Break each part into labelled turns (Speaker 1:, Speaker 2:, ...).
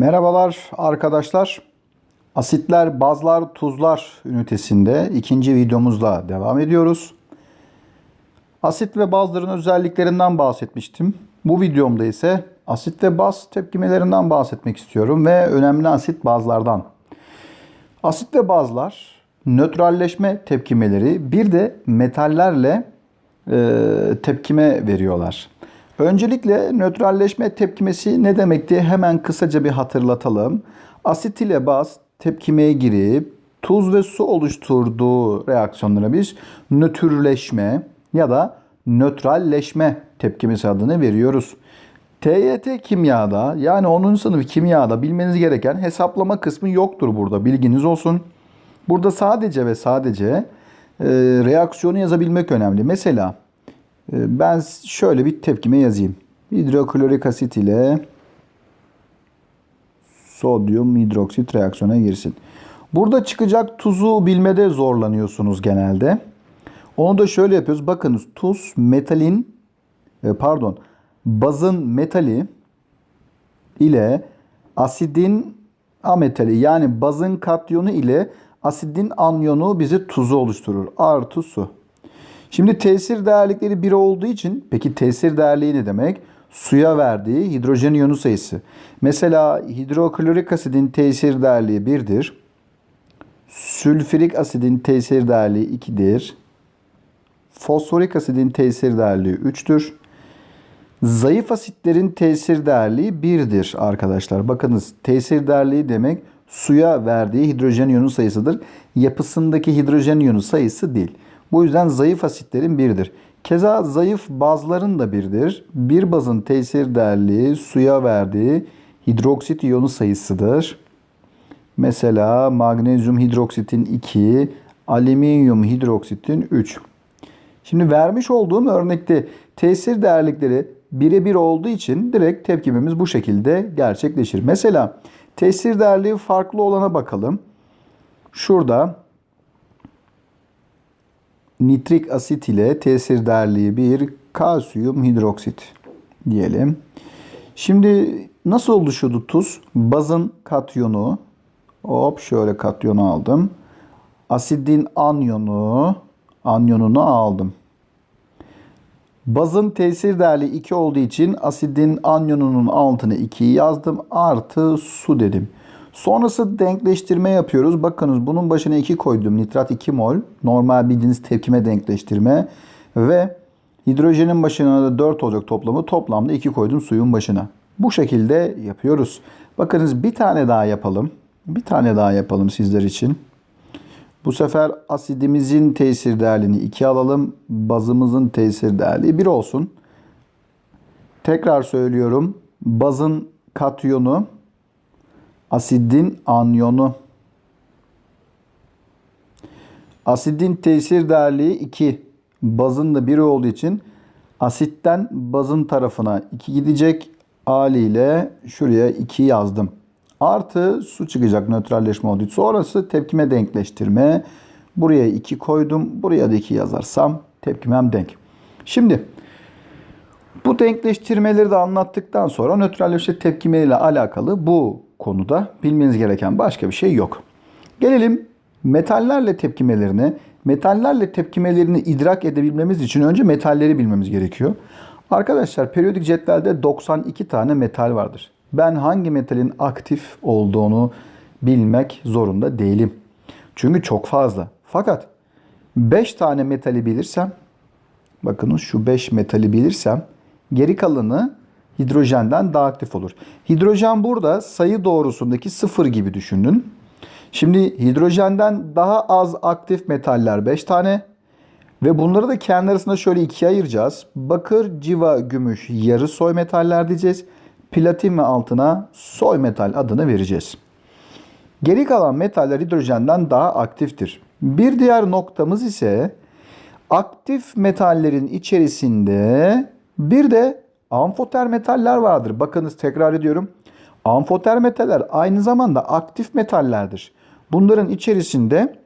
Speaker 1: Merhabalar arkadaşlar. Asitler, bazlar, tuzlar ünitesinde ikinci videomuzla devam ediyoruz. Asit ve bazların özelliklerinden bahsetmiştim. Bu videomda ise asit ve baz tepkimelerinden bahsetmek istiyorum ve önemli asit bazlardan. Asit ve bazlar nötralleşme tepkimeleri bir de metallerle e, tepkime veriyorlar. Öncelikle nötralleşme tepkimesi ne demekti? Hemen kısaca bir hatırlatalım. Asit ile baz tepkimeye girip tuz ve su oluşturduğu reaksiyonlara biz nötrleşme ya da nötralleşme tepkimesi adını veriyoruz. TYT kimyada yani 10. sınıf kimyada bilmeniz gereken hesaplama kısmı yoktur burada bilginiz olsun. Burada sadece ve sadece e, reaksiyonu yazabilmek önemli. Mesela ben şöyle bir tepkime yazayım. Hidroklorik asit ile sodyum hidroksit reaksiyona girsin. Burada çıkacak tuzu bilmede zorlanıyorsunuz genelde. Onu da şöyle yapıyoruz. Bakınız tuz metalin e, pardon bazın metali ile asidin ametali yani bazın katyonu ile asidin anyonu bizi tuzu oluşturur. Artı su. Şimdi tesir değerlikleri 1 olduğu için peki tesir değerliği ne demek? Suya verdiği hidrojen iyonu sayısı. Mesela hidroklorik asidin tesir değerliği 1'dir. Sülfürik asidin tesir değerliği 2'dir. Fosforik asidin tesir değerliği 3'tür. Zayıf asitlerin tesir değerliği 1'dir arkadaşlar. Bakınız tesir değerliği demek suya verdiği hidrojen iyonu sayısıdır. Yapısındaki hidrojen iyonu sayısı değil. Bu yüzden zayıf asitlerin birdir. Keza zayıf bazların da birdir. Bir bazın tesir değerliği suya verdiği hidroksit iyonu sayısıdır. Mesela magnezyum hidroksitin 2, alüminyum hidroksitin 3. Şimdi vermiş olduğum örnekte tesir değerlikleri birebir olduğu için direkt tepkimimiz bu şekilde gerçekleşir. Mesela tesir değerliği farklı olana bakalım. Şurada nitrik asit ile tesir değerliği bir kalsiyum hidroksit diyelim. Şimdi nasıl oluşuyordu tuz? Bazın katyonu hop şöyle katyonu aldım. Asidin anyonu anyonunu aldım. Bazın tesir değerli 2 olduğu için asidin anyonunun altına 2'yi yazdım. Artı su dedim. Sonrası denkleştirme yapıyoruz. Bakınız bunun başına 2 koydum. Nitrat 2 mol. Normal bildiğiniz tepkime denkleştirme. Ve hidrojenin başına da 4 olacak toplamı. Toplamda 2 koydum suyun başına. Bu şekilde yapıyoruz. Bakınız bir tane daha yapalım. Bir tane daha yapalım sizler için. Bu sefer asidimizin tesir değerini 2 alalım. Bazımızın tesir değerliği 1 olsun. Tekrar söylüyorum. Bazın katyonu asidin anyonu. Asidin tesir değerliği 2. Bazın da 1 olduğu için asitten bazın tarafına 2 gidecek. Haliyle şuraya 2 yazdım. Artı su çıkacak nötralleşme olduğu için. Sonrası tepkime denkleştirme. Buraya 2 koydum. Buraya da 2 yazarsam tepkimem denk. Şimdi bu denkleştirmeleri de anlattıktan sonra nötralleşme tepkime ile alakalı bu konuda bilmeniz gereken başka bir şey yok. Gelelim metallerle tepkimelerine. Metallerle tepkimelerini idrak edebilmemiz için önce metalleri bilmemiz gerekiyor. Arkadaşlar periyodik cetvelde 92 tane metal vardır. Ben hangi metalin aktif olduğunu bilmek zorunda değilim. Çünkü çok fazla. Fakat 5 tane metali bilirsem, bakınız şu 5 metali bilirsem geri kalanı hidrojenden daha aktif olur. Hidrojen burada sayı doğrusundaki sıfır gibi düşünün. Şimdi hidrojenden daha az aktif metaller 5 tane ve bunları da kendi arasında şöyle ikiye ayıracağız. Bakır, civa, gümüş yarı soy metaller diyeceğiz. Platin ve altına soy metal adını vereceğiz. Geri kalan metaller hidrojenden daha aktiftir. Bir diğer noktamız ise aktif metallerin içerisinde bir de amfoter metaller vardır. Bakınız tekrar ediyorum. Amfoter metaller aynı zamanda aktif metallerdir. Bunların içerisinde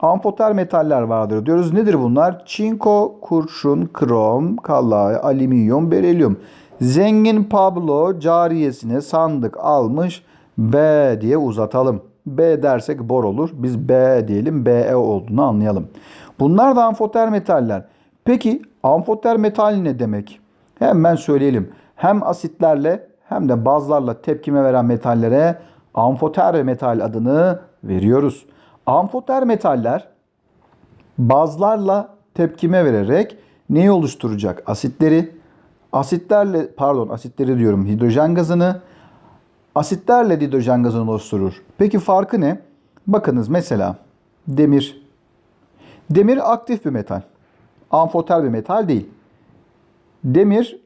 Speaker 1: amfoter metaller vardır diyoruz. Nedir bunlar? Çinko, kurşun, krom, kallay, alüminyum, berelyum. Zengin Pablo cariyesine sandık almış B diye uzatalım. B dersek bor olur. Biz B diyelim BE olduğunu anlayalım. Bunlar da amfoter metaller. Peki amfoter metal ne demek? Hemen söyleyelim. Hem asitlerle hem de bazlarla tepkime veren metallere amfoter metal adını veriyoruz. Amfoter metaller bazlarla tepkime vererek neyi oluşturacak? Asitleri, asitlerle pardon asitleri diyorum hidrojen gazını, asitlerle hidrojen gazını oluşturur. Peki farkı ne? Bakınız mesela demir. Demir aktif bir metal. Amfoter bir metal değil. Demir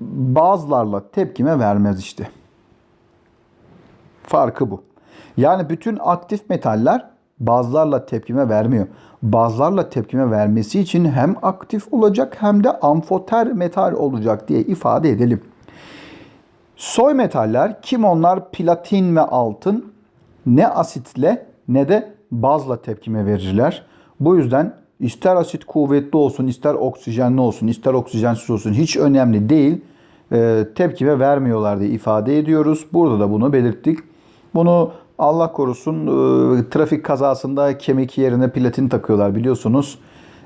Speaker 1: bazlarla tepkime vermez işte. Farkı bu. Yani bütün aktif metaller bazlarla tepkime vermiyor. Bazlarla tepkime vermesi için hem aktif olacak hem de amfoter metal olacak diye ifade edelim. Soy metaller kim onlar platin ve altın ne asitle ne de bazla tepkime verirler. Bu yüzden ister asit kuvvetli olsun, ister oksijenli olsun, ister oksijensiz olsun hiç önemli değil. E, tepkime vermiyorlar diye ifade ediyoruz. Burada da bunu belirttik. Bunu Allah korusun e, trafik kazasında kemik yerine platin takıyorlar biliyorsunuz.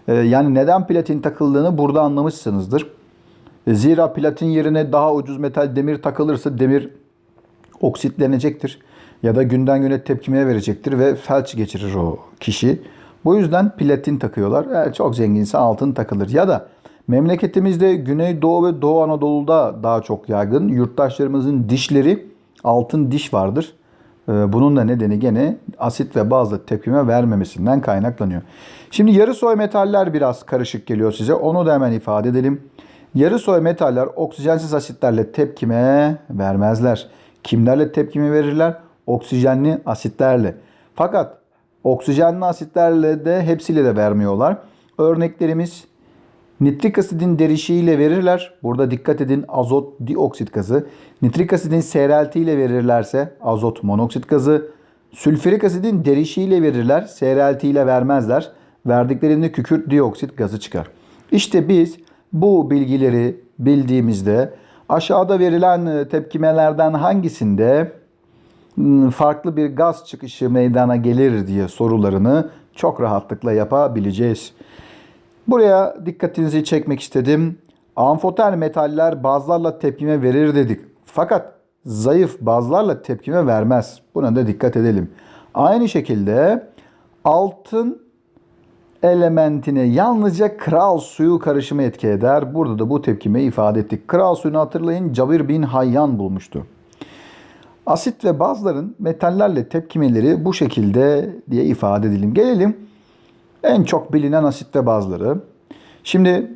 Speaker 1: E, yani neden platin takıldığını burada anlamışsınızdır. E, zira platin yerine daha ucuz metal demir takılırsa demir oksitlenecektir. Ya da günden güne tepkimeye verecektir ve felç geçirir o kişi. Bu yüzden platin takıyorlar. Eğer çok zenginse altın takılır. Ya da memleketimizde Güneydoğu ve Doğu Anadolu'da daha çok yaygın. Yurttaşlarımızın dişleri altın diş vardır. Ee, bunun da nedeni gene asit ve bazı tepkime vermemesinden kaynaklanıyor. Şimdi yarı soy metaller biraz karışık geliyor size. Onu da hemen ifade edelim. Yarı soy metaller oksijensiz asitlerle tepkime vermezler. Kimlerle tepkime verirler? Oksijenli asitlerle. Fakat oksijenli asitlerle de hepsiyle de vermiyorlar. Örneklerimiz Nitrik asidin derişiyle verirler. Burada dikkat edin azot dioksit gazı. Nitrik asidin seyreltiyle verirlerse azot monoksit gazı. Sülfürik asidin derişiyle verirler. Seyreltiyle vermezler. Verdiklerinde kükürt dioksit gazı çıkar. İşte biz bu bilgileri bildiğimizde aşağıda verilen tepkimelerden hangisinde farklı bir gaz çıkışı meydana gelir diye sorularını çok rahatlıkla yapabileceğiz. Buraya dikkatinizi çekmek istedim. Amfoter metaller bazlarla tepkime verir dedik. Fakat zayıf bazlarla tepkime vermez. Buna da dikkat edelim. Aynı şekilde altın elementine yalnızca kral suyu karışımı etki eder. Burada da bu tepkimeyi ifade ettik. Kral suyunu hatırlayın Cabir bin Hayyan bulmuştu. Asit ve bazların metallerle tepkimeleri bu şekilde diye ifade edelim. Gelelim en çok bilinen asit ve bazları. Şimdi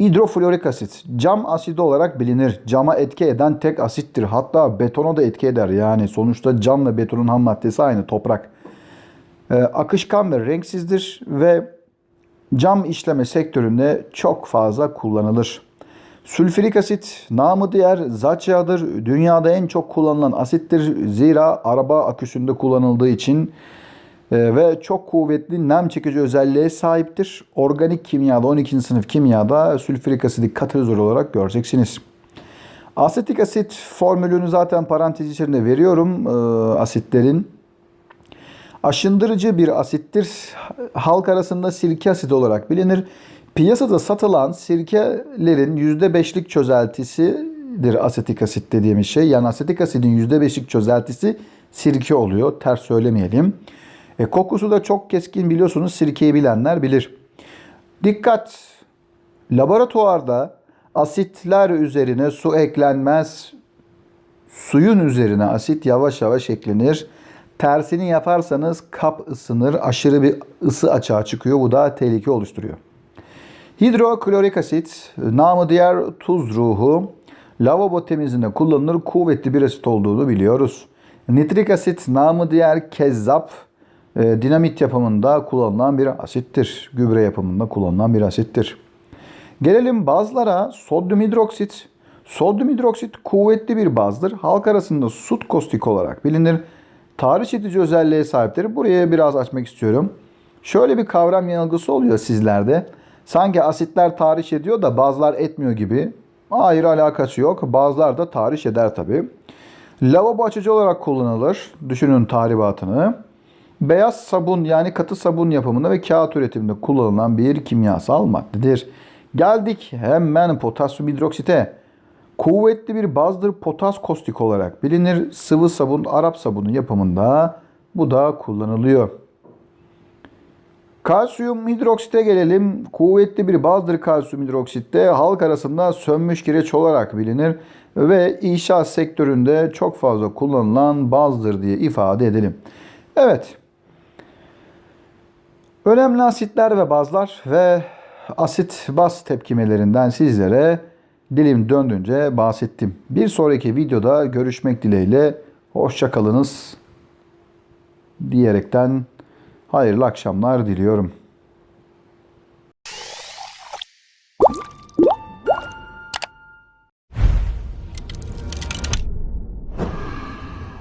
Speaker 1: hidroflorik asit cam asidi olarak bilinir. Cama etki eden tek asittir. Hatta betona da etki eder. Yani sonuçta cam ve betonun ham maddesi aynı toprak. Ee, akışkan ve renksizdir ve cam işleme sektöründe çok fazla kullanılır. Sülfürik asit namı diğer zat yağıdır. Dünyada en çok kullanılan asittir. Zira araba aküsünde kullanıldığı için ee, ve çok kuvvetli nem çekici özelliğe sahiptir. Organik kimyada 12. sınıf kimyada sülfürik asidi katalizör olarak göreceksiniz. Asetik asit formülünü zaten parantez içerisinde veriyorum e, asitlerin. Aşındırıcı bir asittir. Halk arasında sirke asidi olarak bilinir. Piyasada satılan sirkelerin %5'lik çözeltisidir asetik asit dediğimiz şey. Yani asetik asidin %5'lik çözeltisi sirke oluyor. Ters söylemeyelim. E, kokusu da çok keskin biliyorsunuz sirkeyi bilenler bilir. Dikkat! Laboratuvarda asitler üzerine su eklenmez. Suyun üzerine asit yavaş yavaş eklenir. Tersini yaparsanız kap ısınır, aşırı bir ısı açığa çıkıyor. Bu da tehlike oluşturuyor. Hidroklorik asit, namı diğer tuz ruhu, lavabo temizliğinde kullanılır. Kuvvetli bir asit olduğunu biliyoruz. Nitrik asit, namı diğer kezzap, e, dinamit yapımında kullanılan bir asittir. Gübre yapımında kullanılan bir asittir. Gelelim bazlara sodyum hidroksit. Sodyum hidroksit kuvvetli bir bazdır. Halk arasında sut kostik olarak bilinir. Tarih edici özelliğe sahiptir. Buraya biraz açmak istiyorum. Şöyle bir kavram yanılgısı oluyor sizlerde. Sanki asitler tarih ediyor da bazılar etmiyor gibi. Hayır alakası yok. Bazılar da tarih eder tabi. Lavabo açıcı olarak kullanılır. Düşünün tahribatını. Beyaz sabun yani katı sabun yapımında ve kağıt üretiminde kullanılan bir kimyasal maddedir. Geldik hemen potasyum hidroksite. Kuvvetli bir bazdır potas kostik olarak bilinir. Sıvı sabun, Arap sabunu yapımında bu da kullanılıyor. Kalsiyum hidroksite gelelim. Kuvvetli bir bazdır kalsiyum hidroksitte halk arasında sönmüş kireç olarak bilinir ve inşaat sektöründe çok fazla kullanılan bazdır diye ifade edelim. Evet. Önemli asitler ve bazlar ve asit baz tepkimelerinden sizlere dilim döndüğünce bahsettim. Bir sonraki videoda görüşmek dileğiyle hoşçakalınız diyerekten hayırlı akşamlar diliyorum.